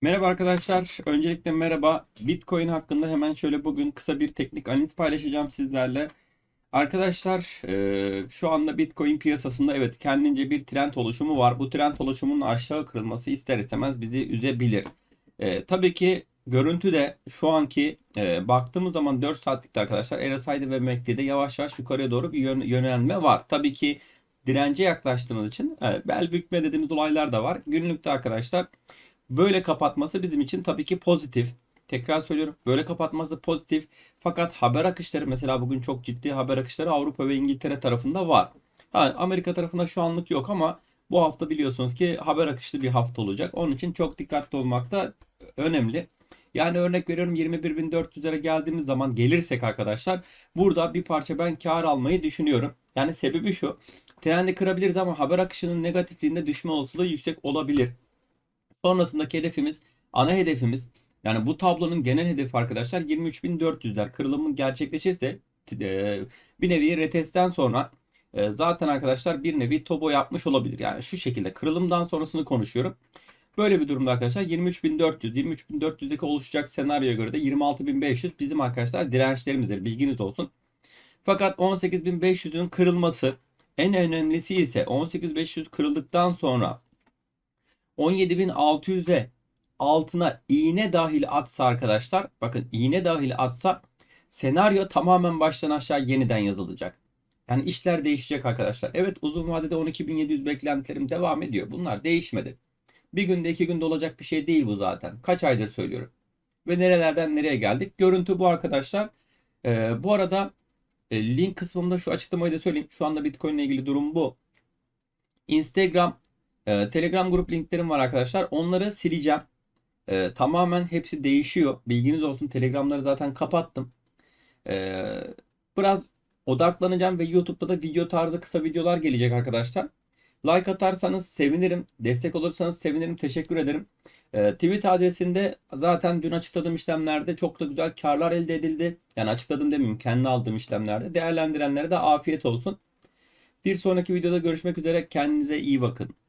Merhaba arkadaşlar. Öncelikle merhaba. Bitcoin hakkında hemen şöyle bugün kısa bir teknik analiz paylaşacağım sizlerle. Arkadaşlar e, şu anda Bitcoin piyasasında evet kendince bir trend oluşumu var. Bu trend oluşumunun aşağı kırılması ister istemez bizi üzebilir. E, tabii ki görüntü de şu anki e, baktığımız zaman 4 saatlikte arkadaşlar RSI'de ve MACD'de yavaş yavaş yukarıya doğru bir yön- yönelme var. Tabii ki dirence yaklaştığımız için e, bel bükme dediğimiz olaylar da var. Günlükte arkadaşlar Böyle kapatması bizim için tabii ki pozitif. Tekrar söylüyorum. Böyle kapatması pozitif. Fakat haber akışları mesela bugün çok ciddi haber akışları Avrupa ve İngiltere tarafında var. Ha, Amerika tarafında şu anlık yok ama bu hafta biliyorsunuz ki haber akışlı bir hafta olacak. Onun için çok dikkatli olmak da önemli. Yani örnek veriyorum 21.400'lere geldiğimiz zaman gelirsek arkadaşlar burada bir parça ben kar almayı düşünüyorum. Yani sebebi şu. Trendi kırabiliriz ama haber akışının negatifliğinde düşme olasılığı yüksek olabilir. Sonrasındaki hedefimiz, ana hedefimiz yani bu tablonun genel hedefi arkadaşlar 23.400'ler. Kırılımın gerçekleşirse e, bir nevi retestten sonra e, zaten arkadaşlar bir nevi tobo yapmış olabilir. Yani şu şekilde kırılımdan sonrasını konuşuyorum. Böyle bir durumda arkadaşlar 23.400, 23.400'deki oluşacak senaryoya göre de 26.500 bizim arkadaşlar dirençlerimizdir. Bilginiz olsun. Fakat 18.500'ün kırılması en önemlisi ise 18.500 kırıldıktan sonra 17.600'e altına iğne dahil atsa arkadaşlar bakın iğne dahil atsa senaryo tamamen baştan aşağı yeniden yazılacak. Yani işler değişecek arkadaşlar. Evet uzun vadede 12.700 beklentilerim devam ediyor. Bunlar değişmedi. Bir günde iki günde olacak bir şey değil bu zaten. Kaç aydır söylüyorum. Ve nerelerden nereye geldik? Görüntü bu arkadaşlar. Ee, bu arada e, link kısmında şu açıklamayı da söyleyeyim. Şu anda Bitcoin ile ilgili durum bu. Instagram ee, Telegram grup linklerim var arkadaşlar. Onları sileceğim. Ee, tamamen hepsi değişiyor. Bilginiz olsun. Telegramları zaten kapattım. Ee, biraz odaklanacağım ve YouTube'da da video tarzı kısa videolar gelecek arkadaşlar. Like atarsanız sevinirim. Destek olursanız sevinirim. Teşekkür ederim. Ee, tweet adresinde zaten dün açıkladığım işlemlerde çok da güzel karlar elde edildi. Yani açıkladım demeyeyim. Kendi aldığım işlemlerde. Değerlendirenlere de afiyet olsun. Bir sonraki videoda görüşmek üzere. Kendinize iyi bakın.